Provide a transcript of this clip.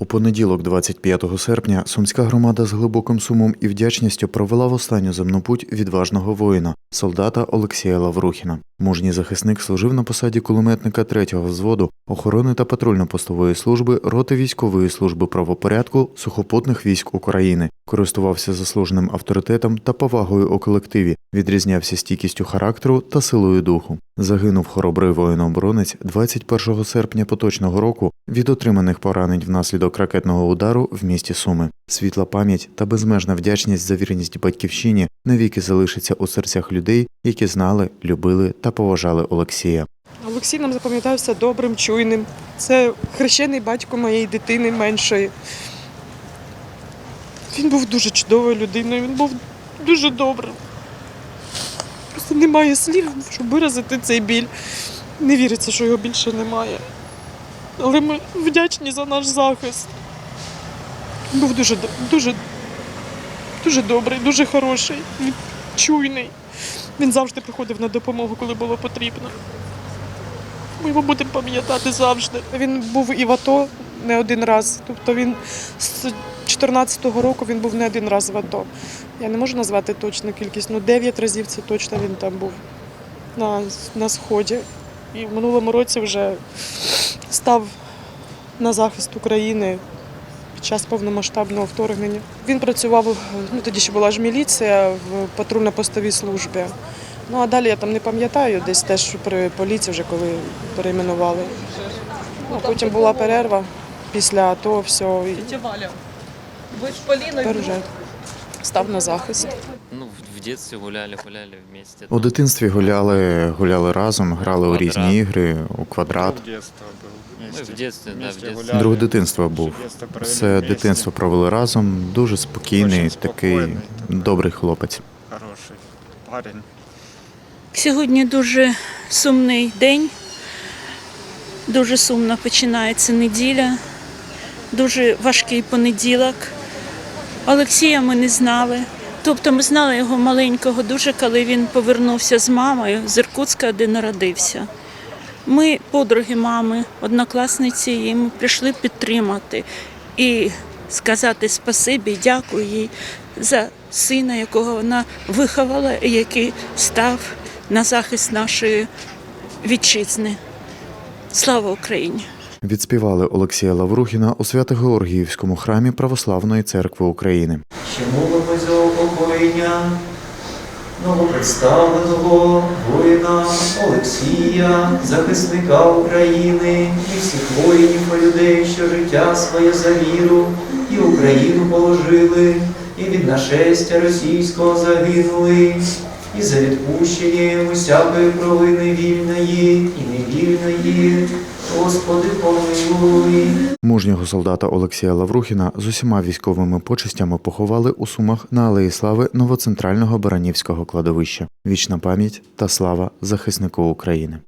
У понеділок, 25 серпня, сумська громада з глибоким сумом і вдячністю провела в останню земну путь відважного воїна, солдата Олексія Лаврухіна. Мужній захисник служив на посаді кулеметника 3-го взводу охорони та патрульно-постової служби роти військової служби правопорядку сухопутних військ України, користувався заслуженим авторитетом та повагою у колективі, відрізнявся стійкістю характеру та силою духу. Загинув хоробрий воїн-оборонець 21 серпня поточного року від отриманих поранень внаслідок ракетного удару в місті Суми. Світла пам'ять та безмежна вдячність за вірність батьківщині навіки залишиться у серцях людей, які знали, любили та поважали Олексія. Олексій нам запам'ятався добрим, чуйним. Це хрещений батько моєї дитини меншої. Він був дуже чудовою людиною, він був дуже добрим. Просто немає слів, щоб виразити цей біль. Не віриться, що його більше немає. Але ми вдячні за наш захист. Був дуже, дуже, дуже добрий, дуже хороший, чуйний. Він завжди приходив на допомогу, коли було потрібно. Ми його будемо пам'ятати завжди. Він був і в АТО не один раз. Тобто він з 14-го року він був не один раз в АТО. Я не можу назвати точну кількість, ну 9 разів це точно він там був на, на сході. І в минулому році вже став на захист України під час повномасштабного вторгнення. Він працював, ну тоді ще була ж міліція в патрульно-постовій службі. Ну а далі я там не пам'ятаю, десь теж при поліції вже коли перейменували. Ну, потім була перерва після АТО, все, і Тетя Валя, вы с Полиной тепер вже став на захист. Ну, в- детстве гуляли, гуляли вместе. У дитинстві гуляли, гуляли разом, грали у різні ігри, у квадрат. Друг дитинства був. Все дитинство провели разом. Дуже спокійний, такий добрий хлопець. Хороший парень. Сьогодні дуже сумний день. Дуже сумно починається неділя, дуже важкий понеділок. Олексія ми не знали. Тобто ми знали його маленького дуже, коли він повернувся з мамою з Іркутська, де народився. Ми, подруги мами, однокласниці, її, ми прийшли підтримати і сказати спасибі, дякую їй за сина, якого вона виховала, і який став на захист нашої вітчизни. Слава Україні! Відспівали Олексія Лаврухіна у Свято-Георгіївському храмі Православної церкви України. Ще молимо за упокоєння новопредставленого воїна Олексія, захисника України і всіх воїнів і людей, що життя своє за віру і Україну положили, і від нашестя російського загинули, і за відпущення усякої провини вільної і невільної. Господи, помилуй. Мужнього солдата Олексія Лаврухіна з усіма військовими почестями поховали у Сумах на Алеї Слави новоцентрального Баранівського кладовища. Вічна пам'ять та слава захиснику України.